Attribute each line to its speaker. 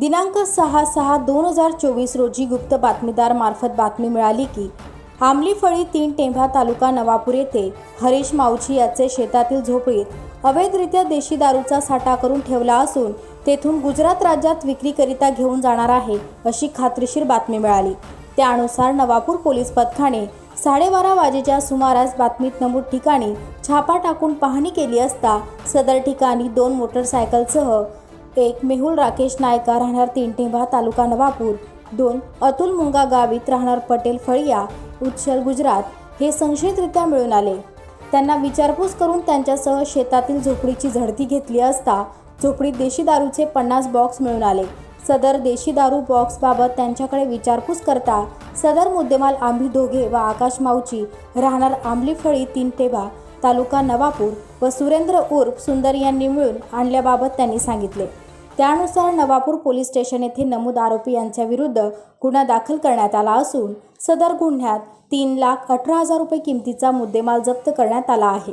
Speaker 1: दिनांक सहा सहा दोन हजार चोवीस रोजी गुप्त बातमीदार मार्फत बातमी मिळाली की आमलीफळी तीन टेंभा तालुका नवापूर येथे हरीश माऊची याचे शेतातील झोपडीत अवैधरित्या देशी दारूचा साठा करून ठेवला असून तेथून गुजरात राज्यात विक्रीकरिता घेऊन जाणार आहे अशी खात्रीशीर बातमी मिळाली. त्यानुसार नवापूर पोलीस पथकाने साडेबारा वाजेच्या सुमारास बातमीत नमूद ठिकाणी छापा टाकून पाहणी केली असता सदर ठिकाणी दोन मोटरसायकलसह एक मेहुल राकेश नायका राहणार तीनटेंभा तालुका नवापूर. दोन अतुल मुंगा गावित राहणार पटेल फळिया उच्छल गुजरात हे संशयितरित्या मिळून आले. त्यांना विचारपूस करून त्यांच्यासह शेतातील झोपडीची झडती घेतली असता झोपडीत देशी दारूचे पन्नास बॉक्स मिळून आले. सदर देशी दारू बॉक्सबाबत त्यांच्याकडे विचारपूस करता सदर मुद्देमाल आम्ही दोघे व आकाश माऊची राहणार आंबली फळी तीन टेबा तालुका नवापूर व सुरेंद्र उर्फ सुंदर यांनी मिळून आणल्याबाबत त्यांनी सांगितले. त्यानुसार नवापूर पोलीस स्टेशन येथे नमूद आरोपी यांच्या विरुद्ध गुन्हा दाखल करण्यात आला असून सदर गुन्ह्यात तीन लाख अठरा हजार रुपये किमतीचा मुद्देमाल जप्त करण्यात आला आहे.